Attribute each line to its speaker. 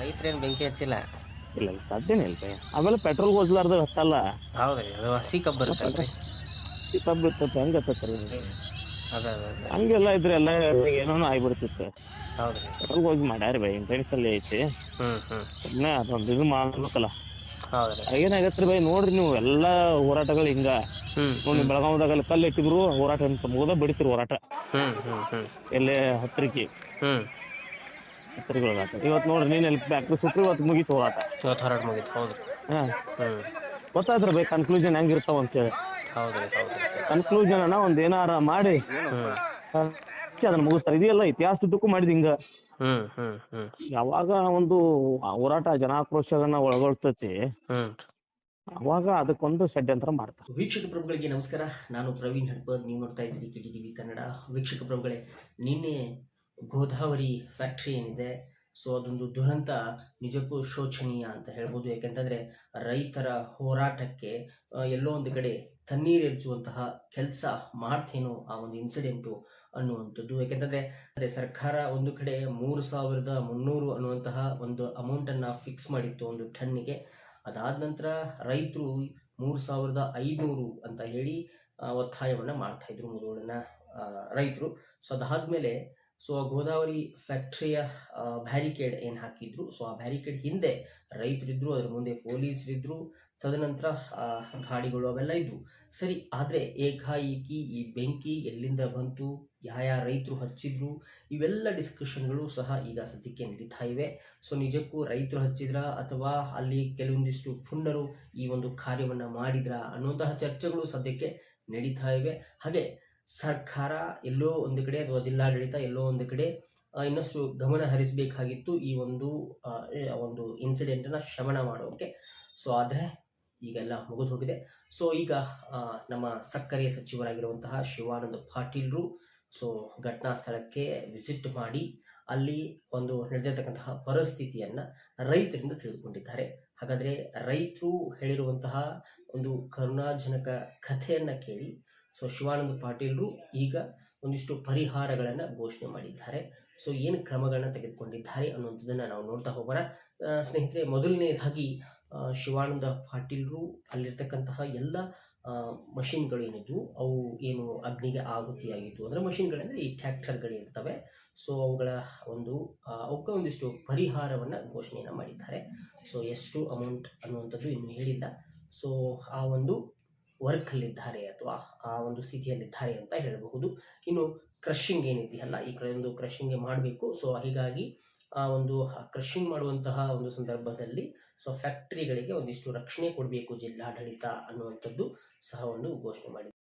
Speaker 1: ರೈತರೇನು ಬೆಂಕಿ ಹಚ್ಚಿಲ್ಲ.
Speaker 2: ಇಲ್ಲ ಇಲ್ಲ ಸಾಧ್ಯನೇ ಇಲ್ಲ ರೀ ಆಮೇಲೆ ಪೆಟ್ರೋಲ್ ಹೋಗ್ಲಾರ್ದ ಹತ್ತಲ್ಲ.
Speaker 1: ಹೌದ್ರಿ ಅದು ಹಸಿ ಕಬ್ಬು ಬರುತ್ತಲ್ರಿ
Speaker 2: ಸಿಕ್ಕಬ್ಬ ಇರ್ತೈತೆ ಹೆಂಗ್ ಹತ್ತತ್ರಿ
Speaker 1: ಅದ ಅದ ಅದ.
Speaker 2: ಹಂಗೆಲ್ಲ ಇದ್ರೆ ಎಲ್ಲ ಏನೋ ಆಗ್ಬಿಡ್ತಿತ್ತು.
Speaker 1: ಹೌದ್ರಿ.
Speaker 2: ಪೆಟ್ರೋಲ್ ಹೋಗಿ ಮಾಡ್ಯಾರ ಬೈ ಇಂಟೆನ್ಸ್ ಅಲ್ಲಿ ಐತಿ.
Speaker 1: ಹ್ಮ್ ಹ್ಮ್.
Speaker 2: ಸುಮ್ಮನೆ ಅದೊಂದು ಇದು ಮಾಡ್ಬೇಕಲ್ಲ.
Speaker 1: ಹೌದ್ರಿ.
Speaker 2: ಏನಾಗತ್ರಿ ಬೈ ನೋಡ್ರಿ ನೀವು ಎಲ್ಲಾ ಹೋರಾಟಗಳು ಹಿಂಗ.
Speaker 1: ಹ್ಮ್
Speaker 2: ನೋಡಿ ಬೆಳಗಾವದಾಗ ಕಲ್ಲು ಇಟ್ಟಿದ್ರು ಹೋರಾಟ ಅಂತ ಮುಗ್ದ ಬಡಿತಿರು ಹೋರಾಟ.
Speaker 1: ಹ್ಮ್ ಹ್ಮ್ ಹ್ಮ್.
Speaker 2: ಎಲ್ಲೇ ಹತ್ತಿರಕ್ಕೆ
Speaker 1: ಹ್ಮ್.
Speaker 2: ಹೋರಾಟ ಇವತ್ತು ನೋಡ್ರಿ ನೀನು ಎಲ್ಲಿ ಟು ಸುಟ್ರಿ ಇವತ್ತು ಮುಗೀತು ಹೋಗಾತ
Speaker 1: ಇವತ್ತು ಹೊರಡ್ ಮುಗಿತು ಹೌದ್ರಿ
Speaker 2: ಹಾ.
Speaker 1: ಹ್ಮ್.
Speaker 2: ಗೊತ್ತಾದ್ರ ಬೈ ಕನ್ಕ್ಲೂಷನ್ ಹೆಂಗಿರ್ತಾವ ಅಂತೇಳಿ.
Speaker 1: ಹೌದ್ರಿ ಹೌದ್ರಿ.
Speaker 2: ಕನ್ಕ್ಲೂಷನ್ ಅನ್ನ ಒಂದು ಏನಾರ ಮಾಡಿ. ಹಚ್ಚಿ ಅದನ್ನ ಮುಗಿಸ್ತಾರೆ. ಇದೆಲ್ಲ ಇತಿಹಾಸದುದ್ದಕ್ಕೂ ಮಾಡಿದ್ ಹಿಂಗ.
Speaker 1: ಹ್ಮ್ ಹ್ಮ್ ಹ್ಮ್.
Speaker 2: ಯಾವಾಗ ಒಂದು ಹೋರಾಟ ಜನಾಕ್ರೋಶಗಳನ್ನ ಒಳಗೊಳ್ತತಿ
Speaker 1: ಹ್ಮ್.
Speaker 2: ಅವಾಗ ಅದಕ್ಕೊಂದು ಷಡ್ಯಂತ್ರ ಮಾಡ್ತಾರೆ.
Speaker 3: ವೀಕ್ಷಕ ಪ್ರಭುಗಳಿಗೆ ನಮಸ್ಕಾರ. ನಾನು ಪ್ರವೀಣ್ ಹಡ್ಪದ್ ನೀವು ನೋಡ್ತಾ ಇದ್ದೀರಿ ಕೆ ಟಿ ಕನ್ನಡ. ವೀಕ್ಷಕ ಪ್ರಭುಗಳೇ ನಿನ್ನೆ ಗೋದಾವರಿ ಫ್ಯಾಕ್ಟ್ರಿ ಏನಿದೆ. ಸೊ ಅದೊಂದು ದುರಂತ, ನಿಜಕ್ಕೂ ಶೋಚನೀಯ ಅಂತ ಹೇಳ್ಬೋದು. ಯಾಕೆಂತಂದ್ರೆ, ರೈತರ ಹೋರಾಟಕ್ಕೆ ಎಲ್ಲೋ ಒಂದು ಕಡೆ ತಣ್ಣೀರು ಎರಚುವಂತಹ ಕೆಲಸ ಮಾಡ್ತೇನೋ ಆ ಒಂದು ಇನ್ಸಿಡೆಂಟು ಅನ್ನುವಂಥದ್ದು. ಯಾಕೆಂತಂದ್ರೆ ಅಂದ್ರೆ ಸರ್ಕಾರ ಒಂದು ಕಡೆ ಮೂರು ಸಾವಿರದ ಮುನ್ನೂರು ಅನ್ನುವಂತಹ ಒಂದು ಅಮೌಂಟ್ ಅನ್ನ ಫಿಕ್ಸ್ ಮಾಡಿತ್ತು ಒಂದು ಟನ್ನಿಗೆ ಅದಾದ ನಂತರ ರೈತರು ಮೂರು ಸಾವಿರದ ಐನೂರು ಅಂತ ಹೇಳಿ ಒತ್ತಾಯವನ್ನ ಮಾಡ್ತಾ ಇದ್ರು ಮುರುಗೋಡಿನ ರೈತರು. ಸೊ ಅದಾದ್ಮೇಲೆ ಸೊ ಆ ಗೋದಾವರಿ ಫ್ಯಾಕ್ಟ್ರಿಯ ಬ್ಯಾರಿಕೇಡ್ ಏನ್ ಹಾಕಿದ್ರು? ಸೊ ಆ ಬ್ಯಾರಿಕೇಡ್ ಹಿಂದೆ ರೈತರಿದ್ರು, ಅದ್ರ ಮುಂದೆ ಪೊಲೀಸರಿದ್ರು, ತದನಂತರ ಗಾಡಿಗಳು ಅವೆಲ್ಲ ಇದ್ವು. ಸರಿ, ಆದ್ರೆ ಏಕಾಏಕಿ ಈ ಬೆಂಕಿ ಎಲ್ಲಿಂದ ಬಂತು? ಯಾವ ರೈತರು ಹಚ್ಚಿದ್ರು? ಇವೆಲ್ಲ ಡಿಸ್ಕಷನ್ಗಳು ಸಹ ಈಗ ಸದ್ಯಕ್ಕೆ ನಡೀತಾ ಇವೆ. ಸೊ ನಿಜಕ್ಕೂ ರೈತರು ಹಚ್ಚಿದ್ರ ಅಥವಾ ಅಲ್ಲಿ ಕೆಲವೊಂದಿಷ್ಟು ಪುಂಡರು ಈ ಒಂದು ಕಾರ್ಯವನ್ನ ಮಾಡಿದ್ರ ಅನ್ನುವಂತಹ ಚರ್ಚೆಗಳು ಸದ್ಯಕ್ಕೆ ನಡೀತಾ ಇವೆ. ಹಾಗೆ ಸರ್ಕಾರ ಎಲ್ಲೋ ಒಂದು ಕಡೆ ಅಥವಾ ಜಿಲ್ಲಾಡಳಿತ ಎಲ್ಲೋ ಒಂದು ಕಡೆ ಇನ್ನಷ್ಟು ಗಮನ ಹರಿಸಬೇಕಾಗಿತ್ತು ಈ ಒಂದು ಒಂದು ಇನ್ಸಿಡೆಂಟ್ನ ಶಮನ ಮಾಡೋಕೆ. ಸೊ ಆದ್ರೆ ಈಗೆಲ್ಲ ಮುಗಿದು ಹೋಗಿದೆ. ಸೊ ಈಗ ನಮ್ಮ ಸಕ್ಕರೆ ಸಚಿವರಾಗಿರುವಂತಹ ಶಿವಾನಂದ ಪಾಟೀಲ್ರು, ಸೊ, ಘಟನಾ ಸ್ಥಳಕ್ಕೆ ವಿಸಿಟ್ ಮಾಡಿ ಅಲ್ಲಿ ಒಂದು ನಡೆದಿರ್ತಕ್ಕಂತಹ ಪರಿಸ್ಥಿತಿಯನ್ನ ರೈತರಿಂದ ತಿಳಿದುಕೊಂಡಿದ್ದಾರೆ ಹಾಗಾದ್ರೆ ರೈತರು ಹೇಳಿರುವಂತಹ ಒಂದು ಕರುಣಾಜನಕ ಕಥೆಯನ್ನ ಕೇಳಿ ಸೊ ಶಿವಾನಂದ ಪಾಟೀಲ್ರು ಈಗ ಒಂದಿಷ್ಟು ಪರಿಹಾರಗಳನ್ನು ಘೋಷಣೆ ಮಾಡಿದ್ದಾರೆ. ಸೊ ಏನು ಕ್ರಮಗಳನ್ನ ತೆಗೆದುಕೊಂಡಿದ್ದಾರೆ ಅನ್ನುವಂಥದ್ದನ್ನು ನಾವು ನೋಡ್ತಾ ಹೋಗೋಣ. ಸ್ನೇಹಿತರೆ, ಮೊದಲನೇದಾಗಿ ಶಿವಾನಂದ ಪಾಟೀಲ್ರು ಅಲ್ಲಿರ್ತಕ್ಕಂತಹ ಎಲ್ಲ ಮಷಿನ್ಗಳು ಏನಿದ್ವು, ಅವು ಏನು ಅಗ್ನಿಗೆ ಆಹುತಿಯಾಗಿತ್ತು ಅಂದ್ರೆ ಮಷಿನ್ಗಳಂದರೆ ಈ ಟ್ರ್ಯಾಕ್ಟರ್ಗಳು ಇರ್ತವೆ. ಸೊ ಅವುಗಳ ಒಂದು ಅವಕ್ಕೆ ಒಂದಿಷ್ಟು ಪರಿಹಾರವನ್ನು ಘೋಷಣೆಯನ್ನು ಮಾಡಿದ್ದಾರೆ. ಸೊ ಎಷ್ಟು ಅಮೌಂಟ್ ಅನ್ನುವಂಥದ್ದು ಇನ್ನು ಹೇಳಿಲ್ಲ. ಸೊ ಆ ಒಂದು ವರ್ಕ್ ಅಲ್ಲಿದ್ದಾರೆ ಅಥವಾ ಆ ಒಂದು ಸ್ಥಿತಿಯಲ್ಲಿದ್ದಾರೆ ಅಂತ ಹೇಳಬಹುದು. ಇನ್ನು ಕ್ರಷಿಂಗ್ ಏನಿದೆಯಲ್ಲ, ಈ ಕಡೆ ಒಂದು ಕ್ರಷಿಂಗ್ ಮಾಡಬೇಕು. ಸೊ ಹೀಗಾಗಿ ಆ ಒಂದು ಕ್ರಷಿಂಗ್ ಮಾಡುವಂತಹ ಒಂದು ಸಂದರ್ಭದಲ್ಲಿ ಸೊ ಫ್ಯಾಕ್ಟರಿಗಳಿಗೆ ಒಂದಿಷ್ಟು ರಕ್ಷಣೆ ಕೊಡಬೇಕು ಜಿಲ್ಲಾಡಳಿತ ಅನ್ನುವಂಥದ್ದು ಸಹ ಒಂದು ಘೋಷಣೆ ಮಾಡಿದೆ.